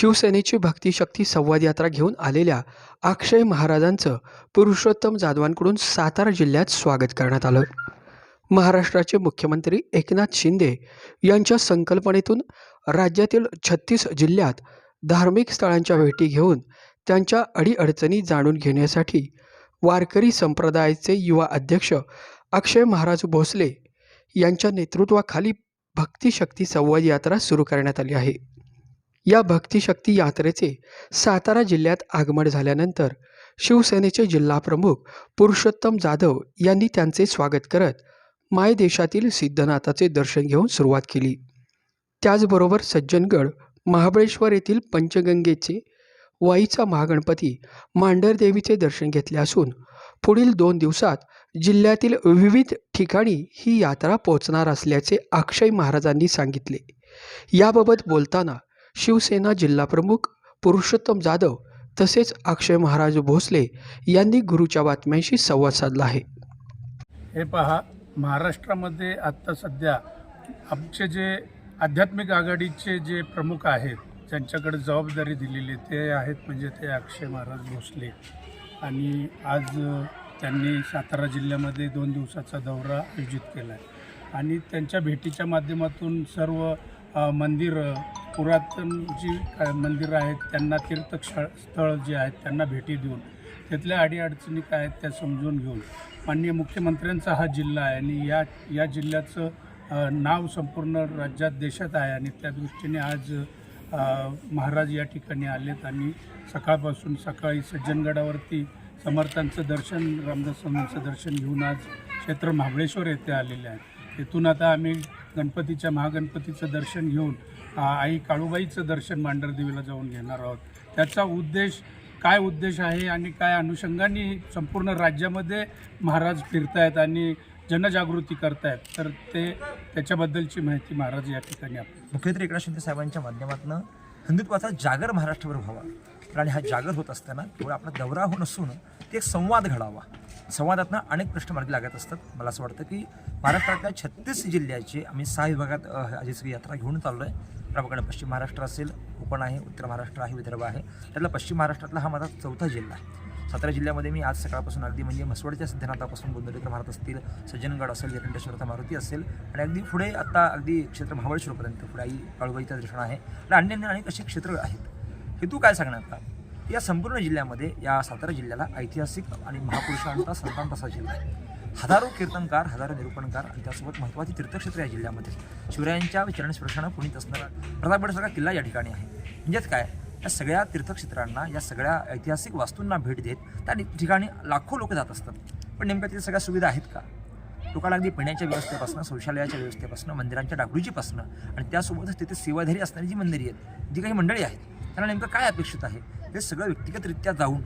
शिवसेनेची भक्तिशक्ती संवाद यात्रा घेऊन आलेल्या अक्षय महाराजांचं पुरुषोत्तम जाधवांकडून सातारा जिल्ह्यात स्वागत करण्यात आलं. महाराष्ट्राचे मुख्यमंत्री एकनाथ शिंदे यांच्या संकल्पनेतून राज्यातील छत्तीस जिल्ह्यात धार्मिक स्थळांच्या भेटी घेऊन त्यांच्या अडीअडचणी जाणून घेण्यासाठी वारकरी संप्रदायाचे युवा अध्यक्ष अक्षय महाराज भोसले यांच्या नेतृत्वाखाली भक्तिशक्ती संवाद यात्रा सुरू करण्यात आली आहे. या भक्तिशक्ती यात्रेचे सातारा जिल्ह्यात आगमन झाल्यानंतर शिवसेनेचे जिल्हाप्रमुख पुरुषोत्तम जाधव यांनी त्यांचे स्वागत करत मायदेशातील सिद्धनाथाचे दर्शन घेऊन सुरुवात केली. त्याचबरोबर सज्जनगड महाबळेश्वर येथील पंचगंगेचे वाईचा महागणपती मांढरदेवीचे दर्शन घेतले असून पुढील दोन दिवसात जिल्ह्यातील विविध ठिकाणी ही यात्रा पोहोचणार असल्याचे अक्षय महाराजांनी सांगितले. याबाबत बोलताना शिवसेना जिल्हाप्रमुख पुरुषोत्तम जाधव तसेच अक्षय महाराज भोसले यांनी गुरुच्या बातम्यांशी संवाद साधला आहे. हे पहा महाराष्ट्रामध्ये आत्ता सध्या आमचे जे आध्यात्मिक आघाडीचे जे प्रमुख आहेत ज्यांच्याकडे जबाबदारी दिलेली आहे, ते आहेत म्हणजे ते अक्षय महाराज भोसले. आणि आज त्यांनी सातारा जिल्ह्यामध्ये दोन दिवसाचा दौरा आयोजित केला आहे आणि त्यांच्या भेटीच्या माध्यमातून सर्व मंदिर पुरातन जी मंदिरं आहेत त्यांना तीर्थक्षळ स्थळ जे आहेत त्यांना भेटी देऊन तिथल्या अडीअडचणी काय आहेत त्या समजून घेऊन माननीय मुख्यमंत्र्यांचा हा जिल्हा आहे आणि या या जिल्ह्याचं नाव संपूर्ण राज्यात देशात आहे आणि त्या दृष्टीने आज महाराज या ठिकाणी आलेत आणि सकाळपासून सकाळी सज्जनगडावरती समर्थांचं दर्शन रामदास स्वामींचं दर्शन घेऊन आज क्षेत्र महाबळेश्वर येथे आलेले आहेत. इथून आता आम्ही गणपतीच्या महागणपतीचं दर्शन घेऊन आई काळूबाईचं दर्शन मांढरदेवीला जाऊन घेणार आहोत. त्याचा उद्देश काय उद्देश आहे आणि काय अनुषंगाने संपूर्ण राज्यामध्ये महाराज फिरतायत आणि जनजागृती करतायत तर ते त्याच्याबद्दलची माहिती महाराज या ठिकाणी आपल्याला मुख्यमंत्री एकनाथ शिंदे साहेबांच्या माध्यमातून हिंदुत्वाचा जागर महाराष्ट्रभर व्हावा. प्राणी हा जागर होत असताना केवळ आपला दौरा हो नसून ते एक संवाद घडावा. संवादातनं अनेक प्रश्न मार्गी लागत असतात. मला असं वाटतं की महाराष्ट्रातल्या छत्तीस जिल्ह्याचे आम्ही सहा विभागात अ, सगळी यात्रा घेऊन चाललो आहे प्रामुख्याने पश्चिम महाराष्ट्र असेल कोकण आहे उत्तर महाराष्ट्र आहे विदर्भ आहे. त्यातला पश्चिम महाराष्ट्रातला हा माझा चौथा जिल्हा आहे. सातारा जिल्ह्यामध्ये मी आज सकाळपासून अगदी म्हणजे मसवडच्या सिद्धनाथापासून गोंदवलेकर मारत असतील सज्जनगड असेल एरंडेश्वरचा मारुती असेल आणि अगदी पुढे आता अगदी क्षेत्र महाबळेश्वरपर्यंत पुढे आई काळूबाईचं दर्शन आहे. आणि अन्य अनेक असे क्षेत्र आहेत. हेतू काय सांगण्यात का या संपूर्ण जिल्ह्यामध्ये या सातारा जिल्ह्याला ऐतिहासिक आणि महापुरुषांचा संतांत असा जिल्हा आहे. हजारो कीर्तनकार हजारो निरूपणकार आणि त्यासोबत महत्त्वाची तीर्थक्षेत्र या जिल्ह्यामध्ये शिवरायांच्या चरणस्पर्शानं पुणित असणारा प्रतापगडसारखा किल्ला या ठिकाणी आहे. म्हणजेच काय? या सगळ्या तीर्थक्षेत्रांना या सगळ्या ऐतिहासिक वास्तूंना भेट देत त्या ठिकाणी लाखो लोक जात असतात. पण नेमक्या तिथे सगळ्या सुविधा आहेत का? लोकांना अगदी पिण्याच्या व्यवस्थेपासून शौचालयाच्या व्यवस्थेपासून मंदिरांच्या डागडुजीपासून आणि त्यासोबतच तिथे सेवाधारी असणारी जी मंदिरी आहेत जी काही मंडळी आहेत त्यांना नेमकं काय अपेक्षित आहे? हे सगळं व्यक्तिगतरित्या जाऊन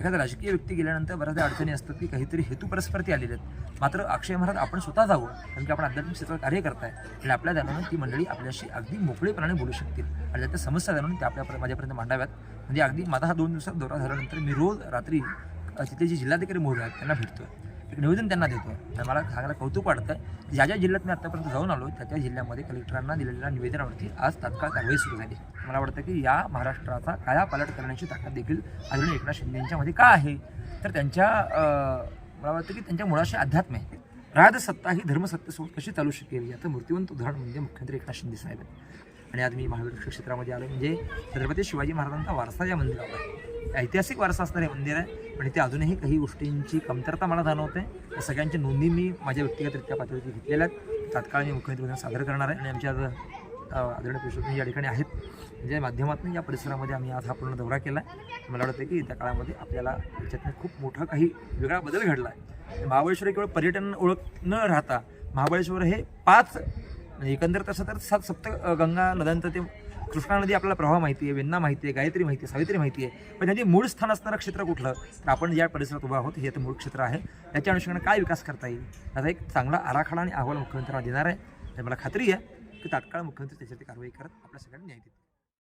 एखादा राजकीय व्यक्ती गेल्यानंतर बऱ्याचदा अडचणी असतात की काहीतरी हेतू परस्परती आलेले आहेत. मात्र अक्षय महाराज आपण स्वतः जावं कारण की आपण आध्यात्मिक क्षेत्रात कार्य करताय. आणि आपल्या जाणून ती मंडळी आपल्याशी अगदी मोकळेपणाने बोलू शकतील. आणि त्या समस्या जाणून त्या आपल्या माझ्यापर्यंत मांडाव्यात. म्हणजे अगदी माझा हा दोन दिवसात दौरा झाल्यानंतर मी रोज रात्री तिथे जे जिल्हाधिकारी महोदय आहेत त्यांना भेटतोय. एक निवेदन त्यांना देतो आणि मला सांगायला कौतुक वाटतं ज्या ज्या जिल्ह्यात मी आत्तापर्यंत जाऊन आलो त्या त्या जिल्ह्यामध्ये कलेक्टरांना दिलेल्या निवेदनावरती आज तात्काळ कारवाई सुरू झाली. मला वाटतं की या महाराष्ट्राचा कायापालट करण्याची ताकद देखील अजून एकनाथ शिंदेंच्यामध्ये का आहे? तर त्यांच्या मला वाटतं की त्यांच्या मुळाशी अध्यात्म आहे. राजसत्ता ही धर्मसत्तेसोबत कशी चालू शकेल याचं मूर्तिवंत उदाहरण म्हणजे मुख्यमंत्री एकनाथ शिंदे साहेब आहेत. आणि आज मी महाबळेश्वर क्षेत्रामध्ये आलो म्हणजे छत्रपती शिवाजी महाराजांचा वारसा या मंदिरावर आहे. ऐतिहासिक वारसा असणारे मंदिर आहे पण इथे अजूनही काही गोष्टींची कमतरता मला जाणवते. या सगळ्यांच्या नोंदी मी माझ्या व्यक्तिगतरित्या पातळीवरती घेतलेल्या आहेत. तात्काळ मी मुख्यमंत्री सादर करणार आहे. आणि आमच्या आदरणीय पुरुषोत्तम या ठिकाणी आहेत. म्हणजे माध्यमातून या परिसरामध्ये आम्ही आज हा पूर्ण दौरा केला आहे. मला वाटतं की त्या काळामध्ये आपल्याला याच्यातनं खूप मोठा काही वेगळा बदल घडला आहे. महाबळेश्वर केवळ पर्यटन ओळख न राहता महाबळेश्वर हे पाच म्हणजे एकंदर तसं तर सात सप्त गंगा नद्यांचं ते कृष्णा नदी आपल्याला प्रवाह माहिती आहे वेन्ना माहिती आहे गायत्री माहिती आहे सावित्री माहिती आहे. पण त्यांचे मूळ स्थान असणारं क्षेत्र कुठलं? तर आपण ज्या परिसरात उभा आहोत हे तर मूळ क्षेत्र आहे. त्याच्या अनुषंगाने काय विकास करता येईल? त्याचा एक चांगला आराखडा आणि अहवाल मुख्यमंत्र्यांना देणार आहे. आणि मला खात्री आहे की तात्काळ मुख्यमंत्री त्याच्यावरती कारवाई करत आपल्या सगळ्यांना न्याय देतील.